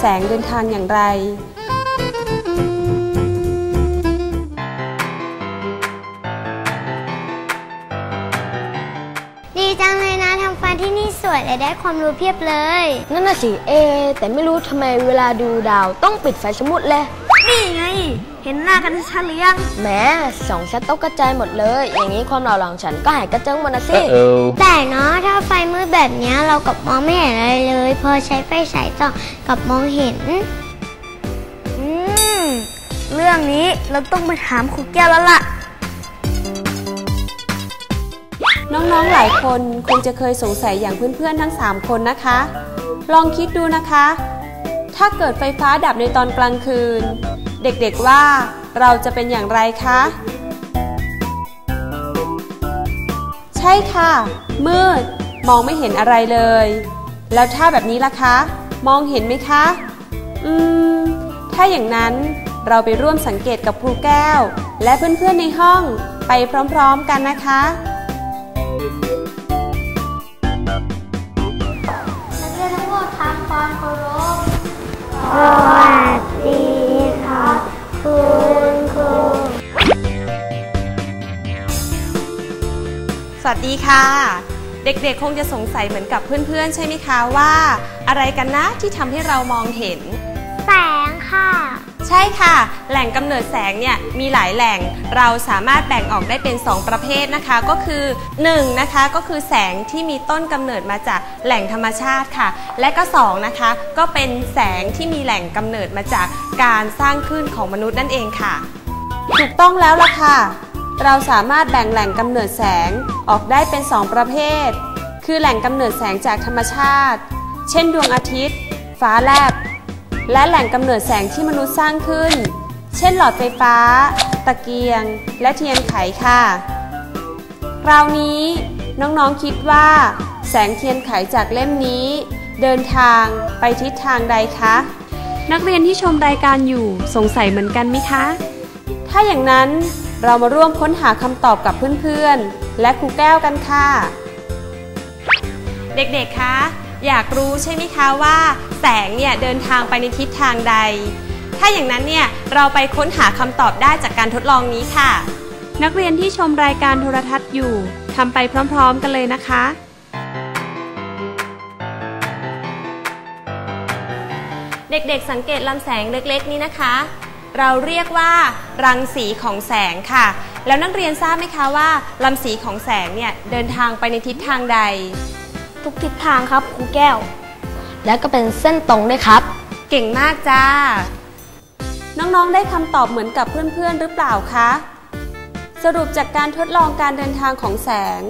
ยแสงเดินทางอย่างไร ดีจังเลยนะทำฟันที่นี่สวยและได้ความรู้เพียบเลย นั่นน่ะสิเอ แต่ไม่รู้ทำไมเวลาดูดาวต้องปิดไฟสมุดเลย นี่ไง เห็นหน้ากันชัดหรือยังแหม้สองชัดตกกระจายหมดเลย อย่างนี้ความหล่อหลังฉันก็หายกระเจิงหมดนะสิ Uh-oh. แต่เนาะถ้าไฟมืดแบบเนี้ยเรากับมองไม่เห็นอะไรเลย พอใช้ไฟฉายส่องกับมองเห็นอืมเรื่องนี้เราต้องไปถามครูแก้วแล้วล่ะน้องๆ หลายคนคงจะเคยสงสัยอย่างเพื่อนๆ ทั้ง 3 คนนะคะ ลองคิดดูนะคะ ถ้าเกิดไฟฟ้าดับในตอนกลางคืน เด็กๆว่าเราจะเป็นอย่างไรคะ ใช่ค่ะ มืด มองไม่เห็นอะไรเลย แล้วถ้าแบบนี้ล่ะคะ มองเห็นไหมคะ อืม ถ้าอย่างนั้นเราไปร่วมสังเกตกับครูแก้ว และเพื่อนๆในห้องไปพร้อมๆกันนะคะนักเรียนทั้งหมดทำความเคารพ วัสดีค่ะ เด็กๆ คงจะสงสัยเหมือนกับเพื่อนๆ ใช่ไหมคะว่า อะไรกันนะที่ทำให้เรามองเห็น แสงค่ะ ใช่ค่ะ แหล่งกำเนิดแสงเนี่ยมีหลายแหล่งเราสามารถแบ่งออกได้เป็น 2 ประเภทนะคะก็คือ1นะคะก็คือแสงที่มีต้นกำเนิดมาจากแหล่งธรรมชาติค่ะ และก็2นะคะก็เป็นแสงที่มีแหล่งกำเนิดมาจากการสร้างขึ้นของมนุษย์นั่นเองค่ะ ถูกต้องแล้วล่ะค่ะ เราสามารถแบ่งแหล่งกำเนิดแสงออกได้เป็น 2 ประเภท คือแหล่งกำเนิดแสงจากธรรมชาติ เช่น ดวงอาทิตย์ ฟ้าแลบ และแหล่งกำเนิดแสงที่มนุษย์สร้างขึ้น เช่น หลอดไฟฟ้า ตะเกียง และเทียนไขค่ะ คราวนี้น้องๆคิดว่า แสงเทียนไขจากเล่มนี้ เดินทางไปทิศทางใดคะ นักเรียนที่ชมรายการอยู่สงสัยเหมือนกันไหมคะ ถ้าอย่างนั้น เรามาร่วมค้นหาคำตอบกับเพื่อนๆ และครูแก้วกันค่ะ เด็กๆ คะ อยากรู้ใช่ไหมคะว่า แสงเนี่ยเดินทางไปในทิศทางใด ถ้าอย่างนั้นเนี่ยเราไปค้นหาคำตอบได้จากการทดลองนี้ค่ะ นักเรียนที่ชมรายการโทรทัศน์อยู่ทำไปพร้อมๆ กันเลยนะคะ เด็กๆ สังเกตลำแสงเล็กๆ นี้นะคะ เราเรียกว่ารังสีของแสงค่ะ แล้วนักเรียนทราบไหมคะว่าลำสีของแสงเนี่ยเดินทางไปในทิศทางใด ทุกทิศทางครับครูแก้ว และก็เป็นเส้นตรงด้วยครับ เก่งมากจ้า น้องๆได้คำตอบเหมือนกับเพื่อนๆหรือเปล่าคะสรุปจากการทดลองการเดินทางของแสง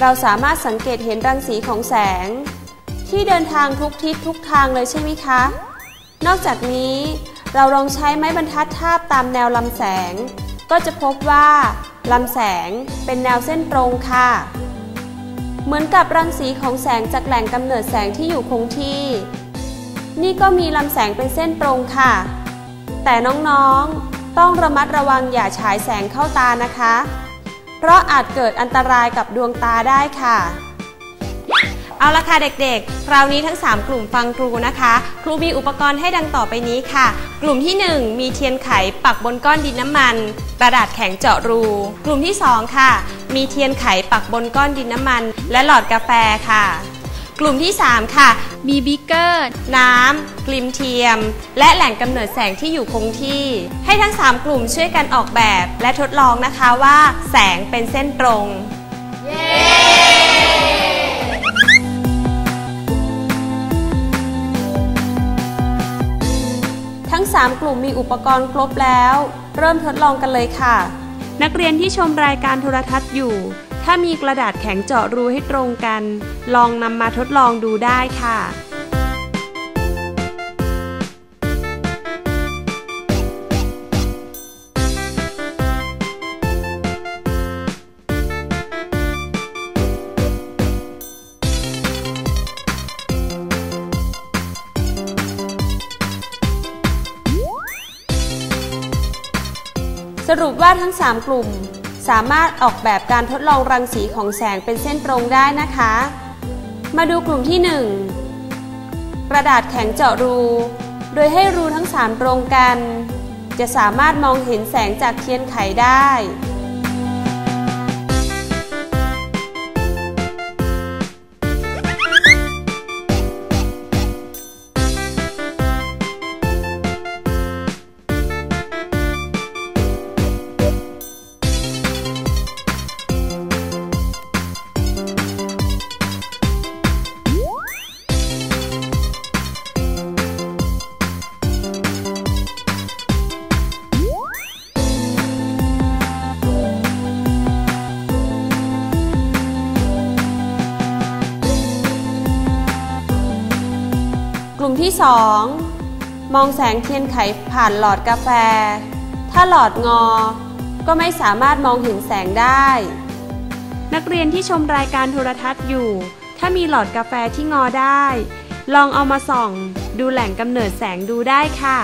เราสามารถสังเกตเห็นรังสีของแสง ที่เดินทางทุกทิศทุกทางเลยใช่ไหมคะ นอกจากนี้ เราลองใช้ไม้บรรทัดทาบตามแนวลำแสง ก็จะพบว่าลำแสงเป็นแนวเส้นตรงค่ะ เหมือนกับรังสีของแสงจากแหล่งกำเนิดแสงที่อยู่คงที่ นี่ก็มีลำแสงเป็นเส้นตรงค่ะ แต่น้องๆต้องระมัดระวังอย่าฉายแสงเข้าตานะคะ เพราะอาจเกิดอันตรายกับดวงตาได้ค่ะ เอาละค่ะเด็กๆ คราวนี้ทั้ง 3 กลุ่มฟังครูนะคะ ครูมีอุปกรณ์ให้ดังต่อไปนี้ค่ะ กลุ่มที่ 1 มีเทียนไขปักบนก้อนดินน้ำมัน กระดาษแข็งเจาะรู กลุ่มที่ 2 ค่ะ มีเทียนไขปักบนก้อนดินน้ำมัน และหลอดกาแฟค่ะ กลุ่มที่ 3 ค่ะ มีบิ๊กเกอร์ น้ำกลิมเทียม และแหล่งกำเนิดแสงที่อยู่คงที่ ให้ทั้ง 3 กลุ่มช่วยกันออกแบบ และทดลองนะคะว่า แสงเป็นเส้นตรง ทั้ง 3 กลุ่มมีอุปกรณ์ครบแล้ว เริ่มทดลองกันเลยค่ะ นักเรียนที่ชมรายการโทรทัศน์อยู่ ถ้ามีกระดาษแข็งเจาะรูให้ตรงกัน ลองนำมาทดลองดูได้ค่ะ ว่าทั้ง 3 กลุ่ม สามารถออกแบบการทดลองรังสีของแสงเป็นเส้นตรงได้นะคะ มาดูกลุ่มที่ 1 กระดาษแข็งเจาะรู โดยให้รูทั้งสามตรงกัน จะสามารถมองเห็นแสงจากเทียนไขได้ ที่ 2 มองแสงเทียนไขผ่านหลอดกาแฟ ถ้าหลอดงอ ก็ไม่สามารถมองเห็นแสงได้ นักเรียนที่ชมรายการโทรทัศน์อยู่ ถ้ามีหลอดกาแฟที่งอได้ ลองเอามาส่อง ดูแหล่งกำเนิดแสงดูได้ค่ะ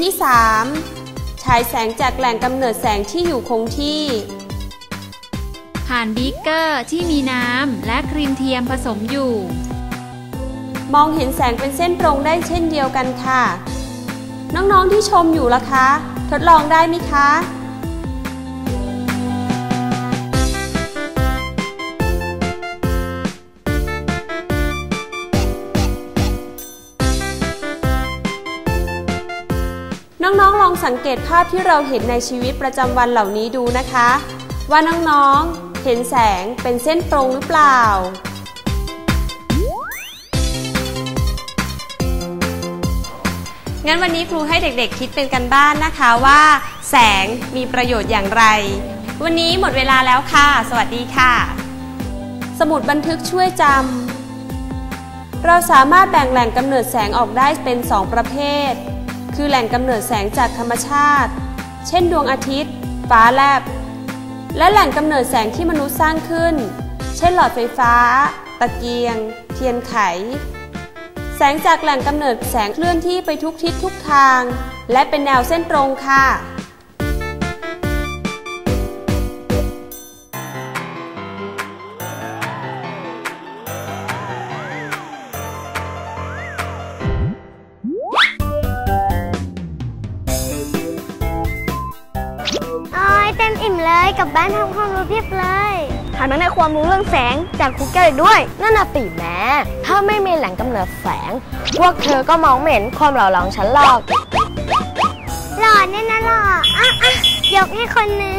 ที่ 3 ฉายแสงจากแหล่งกำเนิดแสงที่อยู่คงที่ ผ่านบีกเกอร์ที่มีน้ำและครีมเทียมผสมอยู่ มองเห็นแสงเป็นเส้นตรงได้เช่นเดียวกันค่ะ น้องๆที่ชมอยู่ล่ะคะ ทดลองได้ไหมคะ สังเกตภาพที่เราเห็นในชีวิตประจำวันเหล่านี้ดูนะคะ ว่าน้องๆ เห็นแสงเป็นเส้นตรงหรือเปล่า งั้นวันนี้ครูให้เด็กๆคิดเป็นกันบ้านนะคะว่า แสงมีประโยชน์อย่างไร วันนี้หมดเวลาแล้วค่ะ สวัสดีค่ะ สมุดบันทึกช่วยจำเราสามารถแบ่งแหล่งกำเนิดแสงออกได้เป็น 2 ประเภท คือแหล่งกำเนิดแสงจากธรรมชาติ เช่นดวงอาทิตย์ ฟ้าแลบ และแหล่งกำเนิดแสงที่มนุษย์สร้างขึ้น เช่นหลอดไฟฟ้า ตะเกียง เทียนไข แสงจากแหล่งกำเนิดแสงเคลื่อนที่ไปทุกทิศทุกทาง และเป็นแนวเส้นตรงค่ะ กลับบ้านทำความรู้เพียบเลยแถมยังได้ความรู้เรื่องแสงจากครูแก้วอีกด้วย นั่นน่ะติแม้ถ้าไม่มีแหล่งกำเนิดแสง พวกเธอก็มองไม่เห็นความหล่อเหลาของฉันหรอกหล่อเนี่ยนะหล่ออะอะยกให้คนนึง